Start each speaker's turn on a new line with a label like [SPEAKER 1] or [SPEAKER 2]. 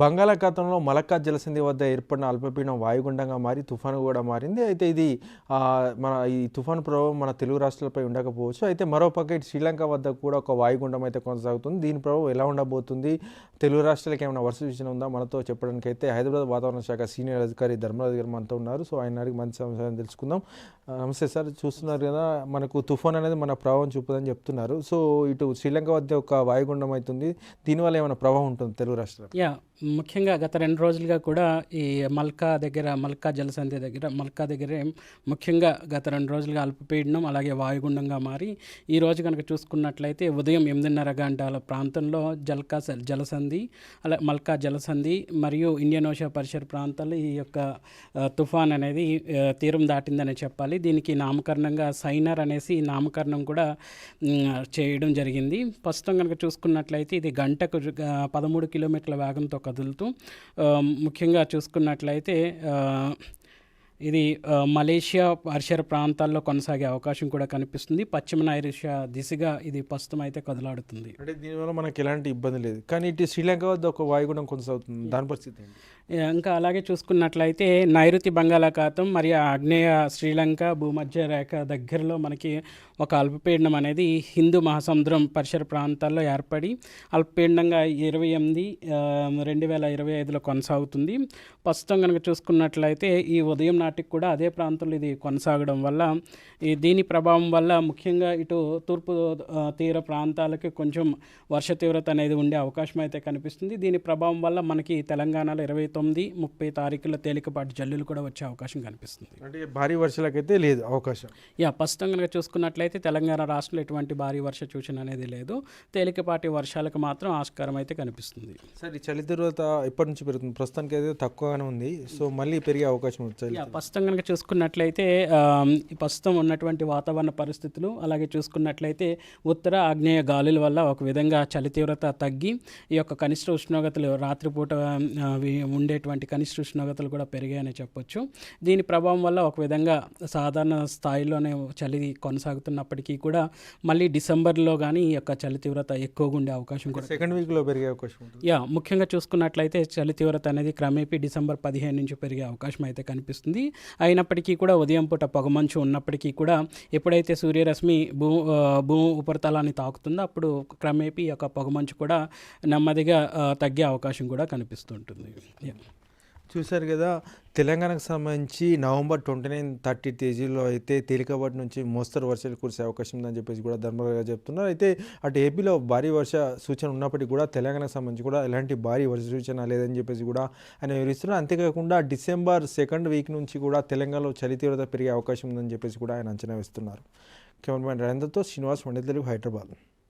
[SPEAKER 1] బంగాళాఖాతంలో మలక్కా జలసంధి వద్ద ఏర్పడిన అల్పపీడనం వాయుగుండంగా మారి తుఫాను కూడా మారింది. అయితే ఇది మన ఈ తుఫాను ప్రభావం మన తెలుగు రాష్ట్రాలపై ఉండకపోవచ్చు. అయితే మరోపక్క ఇటు శ్రీలంక వద్ద కూడా ఒక వాయుగుండం అయితే కొనసాగుతుంది. దీని ప్రభావం ఎలా ఉండబోతుంది? తెలుగు రాష్ట్రాలకు ఏమైనా వర్ష సూచన ఉందా? మనతో చెప్పడానికి అయితే హైదరాబాద్ వాతావరణ శాఖ సీనియర్ అధికారి ధర్మరాజు గారు మనతో ఉన్నారు. సో ఆయన అడిగి మంచి సమాచారం తెలుసుకుందాం. నమస్తే సార్. చూస్తున్నారు కదా మనకు తుఫాన్ అనేది మన ప్రభావం చూపుదని చెప్తున్నారు. సో ఇటు శ్రీలంక వద్ద ఒక వాయుగుండం అవుతుంది. దీనివల్ల ఏమైనా ప్రభావం ఉంటుంది తెలుగు రాష్ట్రాలు
[SPEAKER 2] యా ముఖ్యంగా గత రెండు రోజులుగా కూడా ఈ మల్కా దగ్గర మల్కా జలసంధి దగ్గర మల్కా దగ్గరే ముఖ్యంగా గత రెండు రోజులుగా అల్పపీడనం అలాగే వాయుగుండంగా మారి ఈ రోజు కనుక చూసుకున్నట్లయితే ఉదయం ఎనిమిదిన్నర గంటల ప్రాంతంలో జల్కా స- జలసంధి అలా మల్కా జలసంధి మరియు ఇండియన్ ఓషా పరిసర ప్రాంతాలు ఈ యొక్క తుఫాన్ అనేది తీరం దాటిందని చెప్పాలి. దీనికి నామకరణంగా సైనర్ అనేసి నామకరణం కూడా చేయడం జరిగింది. ప్రస్తుతం కనుక చూసుకున్నట్లయితే ఇది గంటకు పదమూడు కిలోమీటర్ల వేగంతో కదులుతూ ముఖ్యంగా చూసుకున్నట్లయితే ఇది మలేషియా పరిసర ప్రాంతాల్లో కొనసాగే అవకాశం కూడా కనిపిస్తుంది. పశ్చిమ నైరుష్యా దిశగా ఇది ప్రస్తుతం అయితే కదలాడుతుంది.
[SPEAKER 1] అంటే దీనివల్ల మనకి ఎలాంటి ఇబ్బంది లేదు. కానీ ఇటు శ్రీలంక వద్ద ఒక వాయుగుండం కొనసాగుతుంది. దాని పరిస్థితి
[SPEAKER 2] ఇంకా అలాగే చూసుకున్నట్లయితే నైరుతి బంగాళాఖాతం మరియు ఆగ్నేయ శ్రీలంక భూమధ్య రేఖ దగ్గరలో మనకి ఒక అల్పపీడనం అనేది హిందూ మహాసముద్రం పరిసర ప్రాంతాల్లో ఏర్పడి అల్పపీడనంగా ఇరవై ఎనిమిది రెండు వేల ఇరవై ఐదులో కొనసాగుతుంది. ప్రస్తుతం కనుక చూసుకున్నట్లయితే ఈ ఉదయం నాటికి కూడా అదే ప్రాంతంలో ఇది కొనసాగడం వల్ల ఈ దీని ప్రభావం వల్ల ముఖ్యంగా ఇటు తూర్పు తీర ప్రాంతాలకి కొంచెం వర్ష తీవ్రత అనేది ఉండే అవకాశం అయితే కనిపిస్తుంది. దీని ప్రభావం వల్ల మనకి తెలంగాణలో ఇరవై తొమ్మిది ముప్పై తారీఖుల్లో తేలికపాటి జల్లులు కూడా వచ్చే అవకాశం కనిపిస్తుంది.
[SPEAKER 1] అంటే భారీ వర్షాలకైతే లేదు అవకాశం.
[SPEAKER 2] యా ప్రస్తుతం కనుక చూసుకున్నట్లయితే తెలంగాణ రాష్ట్రంలో ఎటువంటి భారీ వర్ష సూచన అనేది లేదు. తేలికపాటి వర్షాలకు మాత్రం ఆస్కారం అయితే కనిపిస్తుంది.
[SPEAKER 1] సార్ ఈ చలి తీవ్రత ఎప్పటి నుంచి పెరుగుతుంది? ప్రస్తుతానికి అయితే తక్కువగానే ఉంది. సో మళ్ళీ పెరిగే అవకాశం ఉంది చలి
[SPEAKER 2] యా ప్రస్తుతం కనుక చూసుకున్నట్లయితే ప్రస్తుతం ఉన్నటువంటి వాతావరణ పరిస్థితులు అలాగే చూసుకున్నట్లయితే ఉత్తర ఆగ్నేయ గాలుల వల్ల ఒక విధంగా చలి తీవ్రత తగ్గి ఈ యొక్క కనిష్ట ఉష్ణోగ్రతలు రాత్రిపూట ఉండేటువంటి కనిష్ట ఉష్ణోగ్రతలు కూడా పెరిగాయని చెప్పొచ్చు. దీని ప్రభావం వల్ల ఒక విధంగా సాధారణ స్థాయిలోనే చలి కొనసాగుతున్నప్పటికీ కూడా మళ్ళీ డిసెంబర్లో కానీ ఈ యొక్క చలి తీవ్రత ఎక్కువగా ఉండే అవకాశం కూడా
[SPEAKER 1] సెకండ్ వీక్లో పెరిగే అవకాశం
[SPEAKER 2] యా ముఖ్యంగా చూసుకున్నట్లయితే చలి తీవ్రత అనేది క్రమేపీ డిసెంబర్ పదిహేను నుంచి పెరిగే అవకాశం అయితే కనిపిస్తుంది. అయినప్పటికీ కూడా ఉదయం పూట పొగమంచు ఉన్నప్పటికీ కూడా ఎప్పుడైతే సూర్యరశ్మి భూ భూ ఉపరితలాన్ని తాకుతుందో అప్పుడు క్రమేపీ ఈ యొక్క పొగమంచు కూడా నెమ్మదిగా తగ్గే అవకాశం కూడా కనిపిస్తుంటుంది
[SPEAKER 1] చూశారు కదా తెలంగాణకు సంబంధించి నవంబర్ ట్వంటీ నైన్ థర్టీ తేదీలో అయితే తేలికపాటి నుంచి మోస్తరు వర్షాలు కురిసే అవకాశం ఉందని చెప్పేసి కూడా ధర్మరాజు గారు చెప్తున్నారు. అయితే అటు ఏపీలో భారీ వర్ష సూచన ఉన్నప్పటికీ కూడా తెలంగాణకు సంబంధించి కూడా ఎలాంటి భారీ వర్ష సూచన లేదని చెప్పేసి కూడా ఆయన వివరిస్తున్నారు. అంతేకాకుండా డిసెంబర్ సెకండ్ వీక్ నుంచి కూడా తెలంగాణలో చలి తీవ్రత పెరిగే అవకాశం ఉందని చెప్పేసి కూడా ఆయన అంచనా వేస్తున్నారు. కెమెరామెన్ రవీంద్రతో శ్రీనివాస్ మండలి తెలుగు హైదరాబాద్.